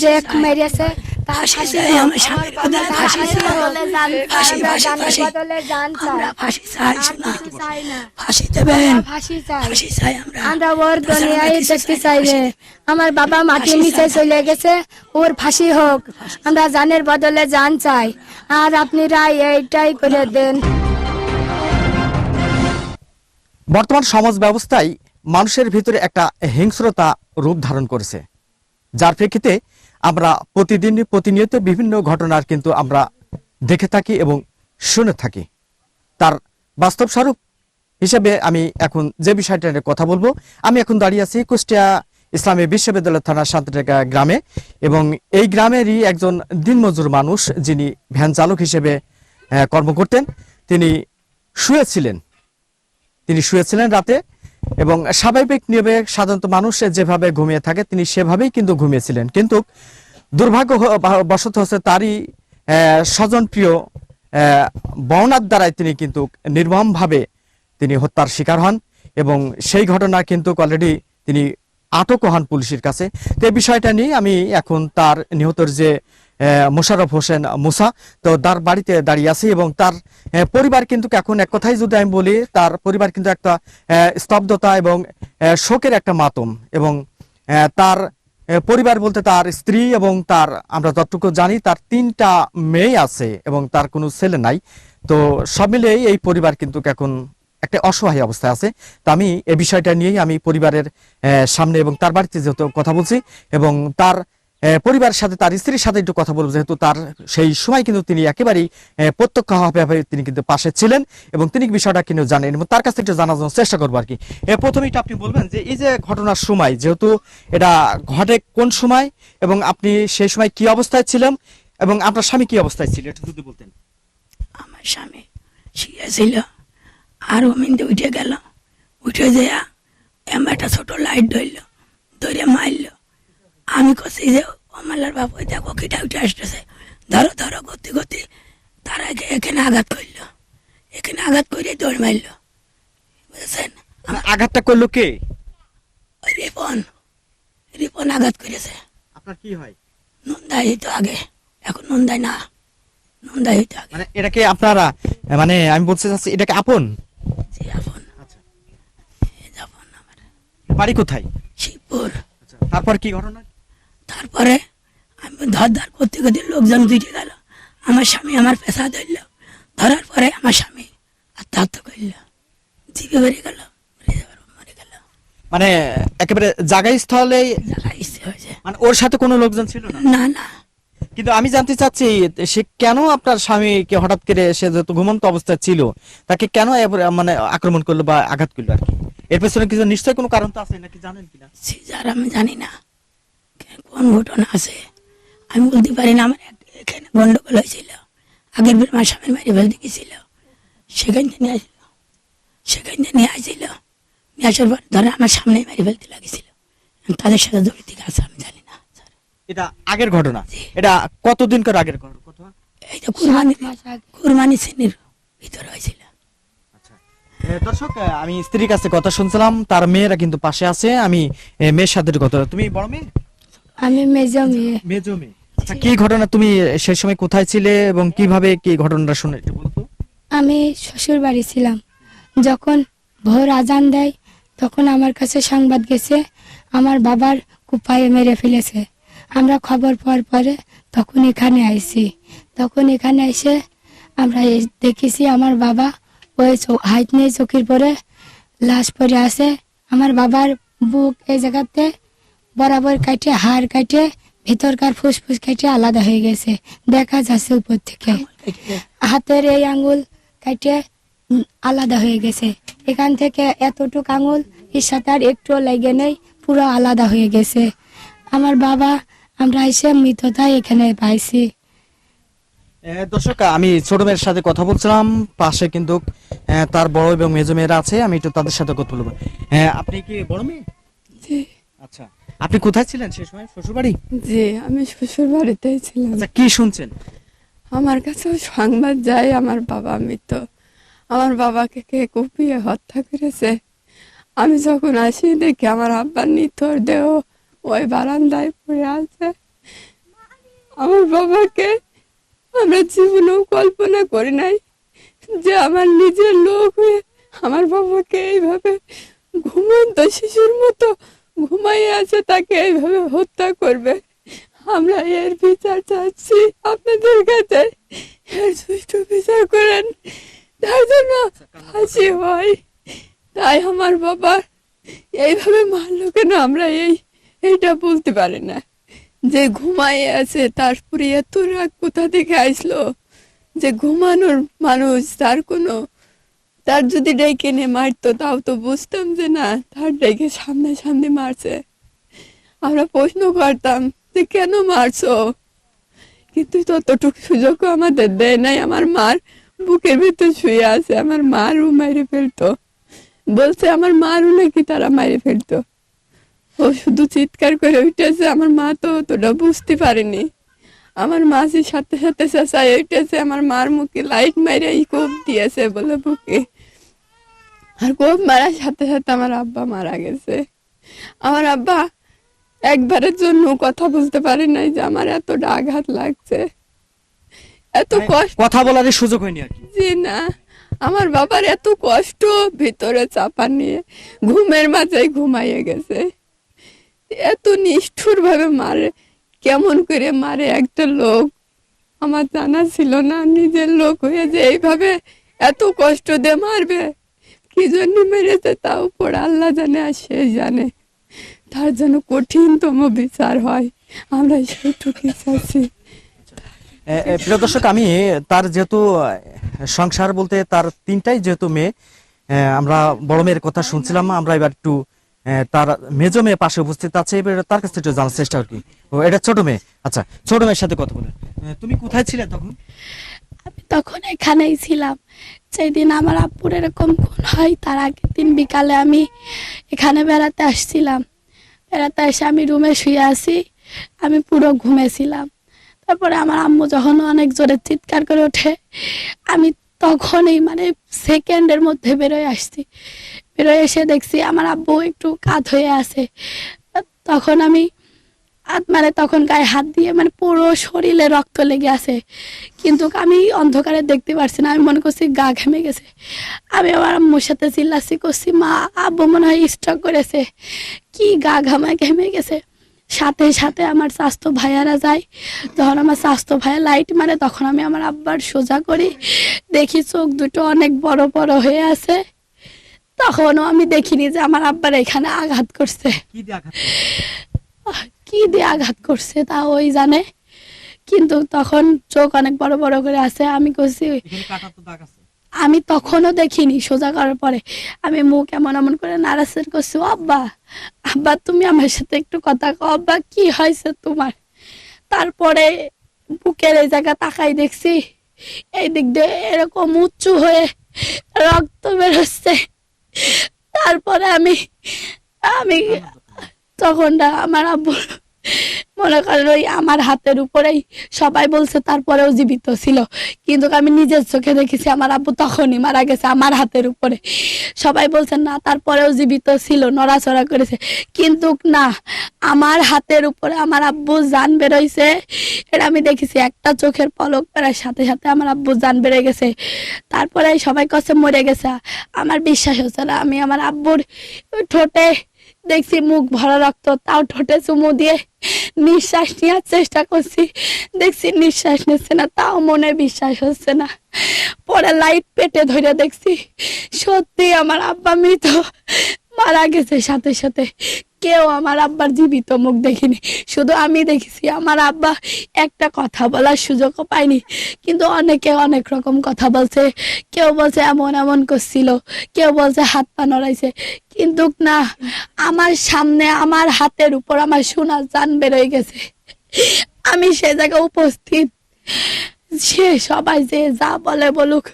Break মেরেছে তার। আমার স্বামীর বদলে ফাঁসি ফাঁসি চাই। হোক। ফাঁসি, আমরা ফাঁসি, বদলে জান চাই। আমরা ফাঁসি চাই। আর শোনো কিছু না ফাঁসি দেবেন। ফাঁসি চাই। ফাঁসি চাই আমরা। আমরা ওর দুনিয়ায় দেখতে চাই রে। আমার বাবা মাটির নিচে চলে গেছে ওর ফাঁসি হোক। আমরা জানের বদলে জান চাই। আর আপনারা এইটাই করে দেন। বর্তমান সমাজ ব্যবস্থায় মানুষের ভিতরে একটা হিংস্রতা রূপ ধারণ করেছে। যার প্রেক্ষিতে আমরা প্রতিদিন প্রতিনিয়ত বিভিন্ন ঘটনার কিন্তু আমরা দেখে থাকি এবং শুনে থাকি। তার বাস্তব স্বরূপ হিসেবে আমি এখন যে বিষয়টা নিয়ে কথা বলব, আমি এখন দাঁড়িয়ে আছি কুষ্টিয়া ইসলামী বিশ্ববিদ্যালয় থানার শান্তিটেকা গ্রামে এবং এই গ্রামেরই একজন দিনমজুর মানুষ যিনি ভ্যান চালক হিসেবে কর্ম করতেন। তিনি শুয়েছিলেন। তিনি শুয়েছিলেন রাতে। এবং স্বাভাবিক নিয়মে সাধারণত মানুষ যেভাবে ঘুমিয়ে থাকে, তিনি সেভাবেই কিন্তু ঘুমিয়েছিলেন। কিন্তু দুর্ভাগ্য হ- বা- বশত হচ্ছে তারই স্বজন প্রিয় বর্ণার দ্বারাই তিনি কিন্তু নির্মমভাবে তিনি হত্যার শিকার হন এবং সেই ঘটনা কিন্তু অলরেডি তিনি আটক হন পুলিশের কাছে। তো এই বিষয়টা নিয়ে আমি এখন তার নিহতর যে আহ, মোশাররফ হোসেন মুসা। তো তার বাড়িতে দাঁড়িয়ে আছি এবং তার পরিবার কিন্তু এখন এক কথাই যদি আমি বলি তার পরিবার কিন্তু একটা স্তব্ধতা এবং শোকের একটা মাতম এবং তার পরিবার বলতে তার স্ত্রী এবং তার আমরা যতটুকু জানি তার তিনটা মেয়ে আছে এবং তার কোনো ছেলে নাই। তো সব মিলিয়েই এই পরিবার কিন্তু এখন একটা অসহায় অবস্থায় আছে। তো আমি এই বিষয়টা নিয়েই আমি পরিবারের সামনে এবং তার বাড়িতে যেহেতু কথা বলছি এবং তার পরিবারের সাথে তার স্ত্রীর সাথে একটু কথা বলব যেহেতু তার সেই সময় কিন্তু তিনি একেবারেই প্রত্যক্ষভাবে তিনি কিন্তু পাশে ছিলেন এবং তিনি বিষয়টা কিন্তু জানেন এবং তার কাছ থেকে জানার জন্য চেষ্টা করব আর কি। এ, প্রথমেই একটু আপনি বলবেন যে এই যে ঘটনার সময় যেহেতু এটা ঘটে কোন সময় এবং আপনি সেই সময় কি অবস্থায় ছিলেন এবং আপনার স্বামী কি অবস্থায় ছিল একটু যদি বলতেন। আমার স্বামী শুয়েছিল আর মিনতে উঠে গেল। উঠে যেয়া একটা ছোট লাইট ধরল ধরে মারল। আমি কছি যে অমালার ওই দেখো কিটা উঠে আসতেছে। ধরো ধরো গতি গতি। তারা এখানে আঘাত করল। এখানে আঘাত করে দৌড় মারল। বুঝেছেন? আঘাতটা করল কে? রিপন। রিপন আঘাত করেছে। আপনার কি হয়? নন্দাই হইতো আগে। এখন নন্দাই না। নন্দাই হইতো আগে। মানে এটাকে আপনারা? মানে আমি বলতে চাচ্ছি এটাকে আপন? যে আপন। আচ্ছা। আপন আমার। বাড়ি কোথায়? শিবপুর। তারপর কি ঘটনা? তারপরে আমি ধর ধর করতে করতে লোকজন দুইটে গেল। আমার স্বামী আমার পেশা ধরল। ধরার পরে আমার স্বামী আত্মহত্যা করল। জিভে বেড়ে গেল মানে একেবারে জায়গায় স্থলে যারা মানে ওর সাথে কোনো লোকজন ছিল না? না না। কিন্তু আমি জানতে চাচ্ছি সে কেন আপনার স্বামীকে হঠাৎ করে সে যেহেতু ঘুমন্ত অবস্থায় ছিল তাকে কেন মানে আক্রমণ করল বা আঘাত করল আর কি? এর পেছনে কিছু নিশ্চয়ই কোনো কারণ তো আছে নাকি জানেন কিনা? সিজার আমি জানি না। কোন ঘটনা আছে? আমি বলতে পারি না আমার এখানে গন্ডগোল হয়েছিল। আগের বের আমার স্বামীর মারি ফেলতে গেছিল। সেখান থেকে নিয়ে আসছিল সেখান থেকে নিয়ে আসছিল। নিয়ে আসার পর ধরে আমার সামনে মারি ফেলতে লাগেছিল। তাদের সাথে জড়িত আছে আমি জানি না স্যার। এটা আগের ঘটনা? এটা কতদিন করে আগের ঘটনা? তো কুরবানি। কুরবানি শ্রেণির ভিতরে হয়েছিল। আচ্ছা। দর্শক আমি স্ত্রীর কাছে কথা শুনছিলাম তার মেয়েরা কিন্তু পাশে আছে আমি মেয়ের সাথে কথা তুমি বড় মেয়ে? আমি মেজো মেয়ে মেজো মেয়ে আচ্ছা কি ঘটনা? তুমি সেই সময় কোথায় ছিলে এবং কীভাবে কি ঘটনাটা শুনে একটু বলো তো আমি শ্বশুর বাড়ি ছিলাম। যখন ভোর আজান দেয় তখন আমার কাছে সংবাদ গেছে আমার বাবার কুপায়ে মেরে ফেলেছে। আমরা খবর পাওয়ার পরে তখন এখানে আইছি। তখন এখানে এসে আমরা দেখেছি আমার বাবা ওই হাইট নিয়ে চোখের পরে লাশ পরে আছে। আমার বাবার বুক এই জায়গাতে বরাবর কাটে হাড় কাটে ভিতরকার ফুসফুস কেটে আলাদা হয়ে গেছে। দেখা যাচ্ছে উপর থেকে। হাতের এই আঙ্গুল কাটে আলাদা হয়ে গেছে। এখান থেকে এতটুক আঙ্গুল এর সাথে আর একটু লেগে নেই পুরো আলাদা হয়ে গেছে। আমার বাবা আমরা এসে মৃততায় এখানে পাইছি। দর্শক আমি ছোট মেয়ের সাথে কথা বলছিলাম। পাশে কিন্তু তার বড় এবং মেজো মেয়েরা আছে। আমি একটু তাদের সাথে কথা বলব। হ্যাঁ আপনি কি বড় মেয়ে? আচ্ছা। আপনি কোথায় ছিলেন সেই সময়? শ্বশুর বাড়ি জি আমি শ্বশুর বাড়িতেই ছিলাম। আচ্ছা কি শুনছেন? আমার কাছে সংবাদ যায় আমার বাবা মৃত। আমার বাবাকে কে কুপিয়ে হত্যা করেছে? আমি যখন আসি দেখি আমার আব্বার নিথর দেহ ওই বারান্দায় পড়ে আছে। আমার বাবাকে আমরা জীবনেও কল্পনা করি নাই যে আমার নিজের লোক হয়ে আমার বাবাকে এইভাবে ঘুমন্ত শিশুর মতো ঘুমাইয়ে আছে, তাকে এইভাবে হত্যা করবে। আমরা এর বিচার চাচ্ছি। আপনাদের কাছে এর সুষ্ঠু বিচার করেন। তার জন্য হাসি হয়। তাই আমার বাবা এইভাবে মারলো কেন? আমরা এই, এইটা বলতে পারি না। যে ঘুমাইয়ে আছে তারপরে এত রাগ কোথা থেকে আসলো? যে ঘুমানোর মানুষ, তার কোনো তার যদি ডেকে নিয়ে মারতো, তাও তো বুঝতাম যে না, তার ডেকে সামনে সামনে মারছে। আমরা প্রশ্ন করতাম যে কেন মারছো? কিন্তু ততটুকু সুযোগও আমাদের দেয় নাই। আমার মার বুকের ভিতর শুয়ে আছে, আমার মারও মেরে ফেলতো। বলছে আমার মারও নাকি তারা মেরে ফেলতো। ও শুধু চিৎকার করে উঠেছে, আমার মা তো অতটা বুঝতে পারেনি। আমার মা যে সাথে সাথে চেঁচায় উঠেছে আমার মার মুখে লাইট মাইরে এই কোপ দিয়েছে বলে বুকে। আর কোপ মারার সাথে সাথে আমার আব্বা মারা গেছে। আমার আব্বা একবারের জন্য কথা বুঝতে পারে নাই যে আমার এতটা আঘাত লাগছে। এত কষ্ট কথা বলার সুযোগ হয়নি আর কি। জি না আমার বাবার এত কষ্ট ভিতরে চাপা নিয়ে ঘুমের মাঝে ঘুমাইয়ে গেছে। এত নিষ্ঠুর ভাবে মারে কেমন করে মারে একটা লোক? আমার জানা ছিল না নিজের লোক হয়ে যে এইভাবে এত কষ্ট দিয়ে মারবে। কি জন্য মেরেছে তাও পড়ে আল্লাহ জানে আর সে জানে। তার জন্য কঠিনতম বিচার হয়। আমরা সেইটুকুই চাচ্ছি প্রিয় দর্শক, আমি তার যেহেতু সংসার বলতে তার তিনটাই যেহেতু মেয়ে আমরা বড় মেয়ের কথা শুনছিলাম, আমরা এবার একটু তার মেজো মেয়ে পাশে উপস্থিত আছে, এবার তার কাছ থেকে জানার চেষ্টা করি ও, এটা ছোট মেয়ে। আচ্ছা ছোট মেয়ের সাথে কথা বলে তুমি কোথায় ছিলে তখন? আমি তখন এখানেই ছিলাম। যেদিন আমার আব্বুর এরকম খুন হয়, তার আগের দিন বিকালে আমি এখানে বেড়াতে আসছিলাম। বেড়াতে এসে আমি রুমে শুয়ে আছি, আমি পুরো ঘুমেছিলাম। তারপরে আমার আম্মু যখন অনেক জোরে চিৎকার করে ওঠে, আমি তখনই মানে সেকেন্ডের মধ্যে বেরোয় আসছি। এসে দেখছি আমার আব্বু একটু কাত হয়ে আছে। তখন আমি মানে তখন গায়ে হাত দিয়ে মানে পুরো শরীরে রক্ত লেগে আছে। কিন্তু আমি অন্ধকারে দেখতে পারছি না, আমি মনে করছি গা ঘেমে গেছে। আমি আমার আম্মুর সাথে চিল্লাসি করছি, মা, আব্বু মনে হয় স্ট্রক করেছে। কি গা ঘামা ঘেমে গেছে? সাথে সাথে আমার স্বাস্থ্য ভাইয়ারা যায়। যখন আমার স্বাস্থ্য ভাইয়া লাইট মারে, তখন আমি আমার আব্বার সোজা করি। দেখি চোখ দুটো অনেক বড় বড় হয়ে আছে। তখনও আমি দেখিনি যে আমার আব্বার এখানে আঘাত করছে। কি দিয়ে আঘাত কি করছে তা ওই জানে। কিন্তু তখন চোখ অনেক বড় বড় করে আছে আমি করছি আমি তখনও দেখিনি সোজা করার পরে। আমি মুখ এমন এমন করে নাড়াচাড় করছি আব্বা আব্বা তুমি আমার সাথে একটু কথা কও আব্বা কি হয়েছে তোমার? তারপরে বুকের এই জায়গা তাকাই দেখছি এই দিক দিয়ে এরকম উঁচু হয়ে রক্ত বেরোচ্ছে। তারপরে আমি আমি তখনটা আমার আব্বু মনে করেন ওই আমার হাতের উপরেই সবাই বলছে তারপরেও জীবিত ছিল। কিন্তু আমি নিজের চোখে দেখেছি, আমার আব্বু তখনই মারা গেছে আমার হাতের উপরে। সবাই বলছে, না, তারপরেও জীবিত ছিল, নড়াচড়া করেছে। কিন্তু না, আমার হাতের উপরে আমার আব্বু জান বেরোইছে। এটা আমি দেখেছি, একটা চোখের পলক বেড়ার সাথে সাথে আমার আব্বু জান বেড়ে গেছে। তারপরে সবাই কাছে মরে গেছে। আমার বিশ্বাস হচ্ছে না, আমি আমার আব্বুর ঠোঁটে দেখছি মুখ ভরা রক্ত, তাও ঠোঁটে চুমু দিয়ে নিঃশ্বাস নেওয়ার চেষ্টা করছি। দেখছি নিঃশ্বাস নিচ্ছে না, তাও মনে বিশ্বাস হচ্ছে না। পরে লাইট পেটে ধরে দেখছি সত্যি আমার আব্বা মৃত। মারা গেছে সাথে সাথে। কেউ আমার আব্বার জীবিত মুখ দেখিনি। শুধু আমি দেখেছি, আমার আব্বা একটা কথা বলার সুযোগও পাইনি কিন্তু অনেকে অনেক রকম কথা বলছে। কেউ বলছে এমন এমন করছিল, কেউ বলছে হাত পা নড়াইছে। কিন্তু না, আমার সামনে, আমার হাতের উপর আমার সোনার জান বেরোয় গেছে। আমি সে জায়গায় উপস্থিত। সে সবাই যে যা বলে বলুক,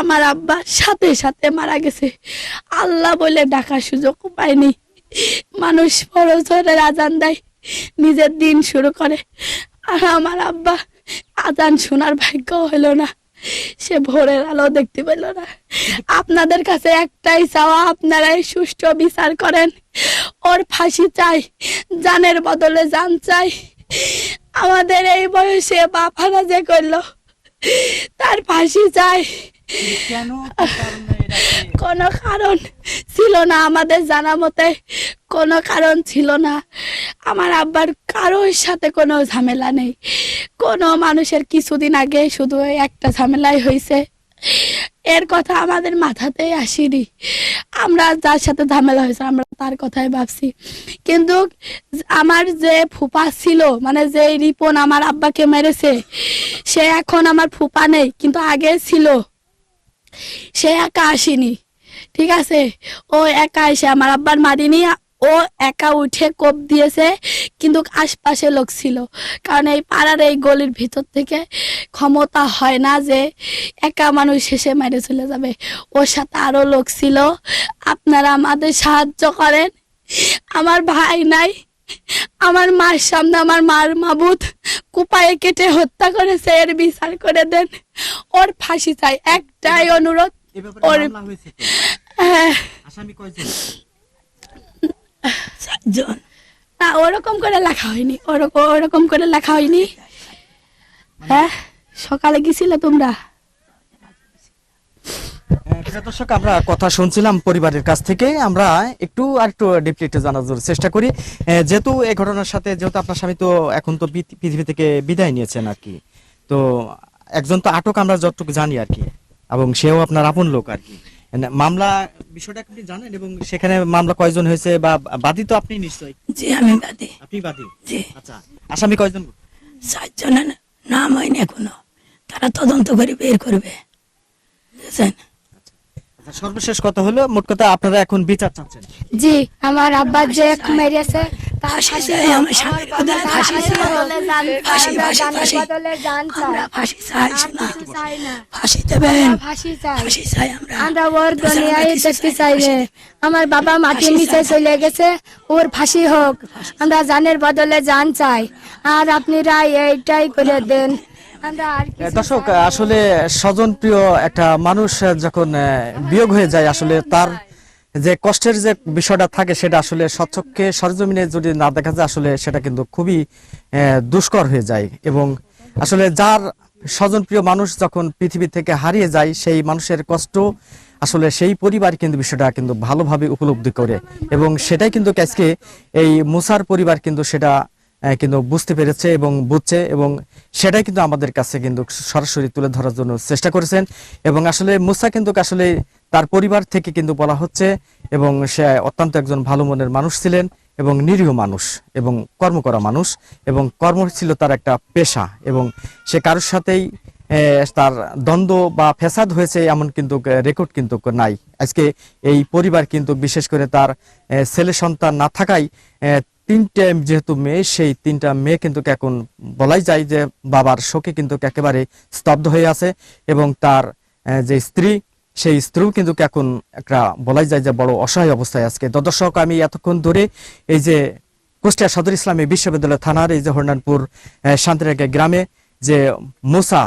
আমার আব্বার সাথে সাথে মারা গেছে। আল্লাহ বলে ডাকার সুযোগ পায়নি। মানুষ বড় জোরে আজান দেয়, নিজের দিন শুরু করে। আর আমার আব্বা, আজান শোনার ভাগ্য হলো না। সে ভোরের আলো দেখতে পেল না। আপনাদের কাছে একটাই চাওয়া, আপনারাই সুষ্ঠু বিচার করেন। ওর ফাঁসি চাই, জানের বদলে জান চাই। আমাদের এই বয়সে বাপারা যে করল, তার ফাঁসি চাই। কেন? কোনো কারণ ছিল না। আমাদের জানা মতে কোনো কারণ ছিল না। আমার আব্বার কারোর সাথে কোনো ঝামেলা নেই। কোনো মানুষের কিছুদিন আগে শুধু একটা ঝামেলাই হয়েছে। এর কথা আমাদের মাথাতেই আসেনি। আমরা যার সাথে ঝামেলা হয়েছে, আমরা তার কথাই ভাবছি। কিন্তু আমার যে ফুপা ছিল মানে যে রিপন আমার আব্বাকে মেরেছে, সে এখন আমার ফুপা নেই, কিন্তু আগে ছিল। সে একা আসেনি। ঠিক আছে? ও একা এসে আমার আব্বার মারিনি ও একা উঠে কোপ দিয়েছে, কিন্তু আশপাশে লোক ছিল। কারণ এই পাড়ার এই গলির ভিতর থেকে ক্ষমতা হয় না যে একা মানুষ শেষে মেরে চলে যাবে। ওর সাথে আরও লোক ছিল। আপনারা আমাদের সাহায্য করেন। আমার ভাই নাই। আমার মার সামনে আমার মার মাবুত কুপায়ে কেটে হত্যা করেছে, এর বিচার করে দেন। ওর ফাঁসি চাই, একটাই অনুরোধ হ্যাঁ। আসামি কয়জন? চারজন। না ওরকম করে লেখা হয়নি। ওরকম ওরকম করে লেখা হয়নি। হ্যাঁ সকালে গেছিলে তোমরা? হ্যাঁ, প্রিয় দর্শক আমরা কথা শুনছিলাম পরিবারের কাছ থেকে। আমরা একটু আর একটু ডিপলি একটু জানার জন্য চেষ্টা করি। আহ, যেহেতু এই ঘটনার সাথে যেহেতু আপনার স্বামী তো এখন তো পৃথি- পৃথিবী থেকে বিদায় নিয়েছেন আর কি। তো একজন তো আটক আমরা যতটুকু জানি আর কি। এবং সেও আপনার আপন লোক আর কি। মামলা বিষয়টা আপনি জানেন এবং সেখানে মামলা কয়জন হয়েছে বা বাদী তো আপনি নিশ্চয়ই। যে আমি বাদে। আপনি বাদী? যে আচ্ছা আসামি কয়জন? চারজনের নাম হয়নি এখনও। তারা তদন্ত করে বের করবে। বুঝেছেন? আচ্ছা, সর্বশেষ কথা হলো মোট কথা আপনারা এখন বিচার চাচ্ছেন। জি আমার আব্বা যে মেরেছে ফাঁসি আমার স্বামীর বদলে তার ফাঁসি চাই। ফাঁসি, ফাঁসি, ফাঁসি। আমরা ফাঁসি চাই আর শোনা। কিছু চাই না। ফাঁসি দেবেন। ফাঁসি চাই। আমরা। আমরা ওর দুনিয়ায় দেখতে চাই চাই না, রে। ফাঁসি আমার বাবা মাটির নিচে চলে গেছে ওর ফাঁসি হোক। আমরা জানের বদলে জান চাই। আর আপনারা এইটাই করে দেন। দর্শক আসলে স্বজন প্রিয় একটা মানুষ যখন বিয়োগ হয়ে যায় আসলে তার যে কষ্টের যে বিষয়টা থাকে সেটা আসলে স্বচ্ছকে সরজমিনে যদি না দেখা যায়, আসলে সেটা কিন্তু খুবই দুষ্কর হয়ে যায়। এবং আসলে যার স্বজন প্রিয় মানুষ যখন পৃথিবী থেকে হারিয়ে যায়, সেই মানুষের কষ্ট আসলে সেই পরিবার কিন্তু বিষয়টা কিন্তু ভালোভাবে উপলব্ধি করে। এবং সেটাই কিন্তু আজকে এই মুসার পরিবার কিন্তু সেটা কিন্তু বুঝতে পেরেছে এবং বুঝছে এবং সেটাই কিন্তু আমাদের কাছে কিন্তু সরাসরি তুলে ধরার জন্য চেষ্টা করেছেন। এবং আসলে মুসা কিন্তু আসলে তার পরিবার থেকে কিন্তু বলা হচ্ছে, এবং সে অত্যন্ত একজন ভালো মনের মানুষ ছিলেন এবং নিরীহ মানুষ এবং কর্ম করা মানুষ, এবং কর্ম ছিল তার একটা পেশা, এবং সে কারোর সাথেই তার দ্বন্দ্ব বা ফ্যাসাদ হয়েছে এমন কিন্তু রেকর্ড কিন্তু নাই। আজকে এই পরিবার কিন্তু বিশেষ করে তার ছেলে সন্তান না থাকায় তিনটে যেহেতু মেয়ে, সেই তিনটা মেয়ে কিন্তু এখন বলাই যায় যে বাবার শোকে কিন্তু একেবারে স্তব্ধ হয়ে আছে, এবং তার যে স্ত্রী সেই স্ত্রীও কিন্তু এখন একটা বলাই যায় যে বড় অসহায় অবস্থায় আজকে। দর্শক, আমি এতক্ষণ ধরে এই যে কুষ্টিয়া সদর ইসলামী বিশ্ববিদ্যালয় থানার এই যে হরিনানপুর শান্তিরেখা গ্রামে যে মুসা,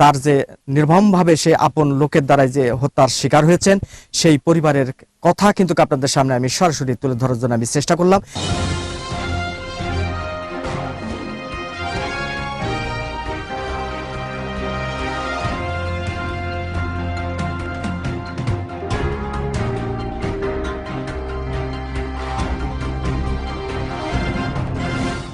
তার যে নির্মমভাবে সে আপন লোকের দ্বারাই যে হত্যার শিকার হয়েছেন, সেই পরিবারের কথা কিন্তু আপনাদের সামনে আমি সরাসরি তুলে ধরার জন্য আমি চেষ্টা করলাম।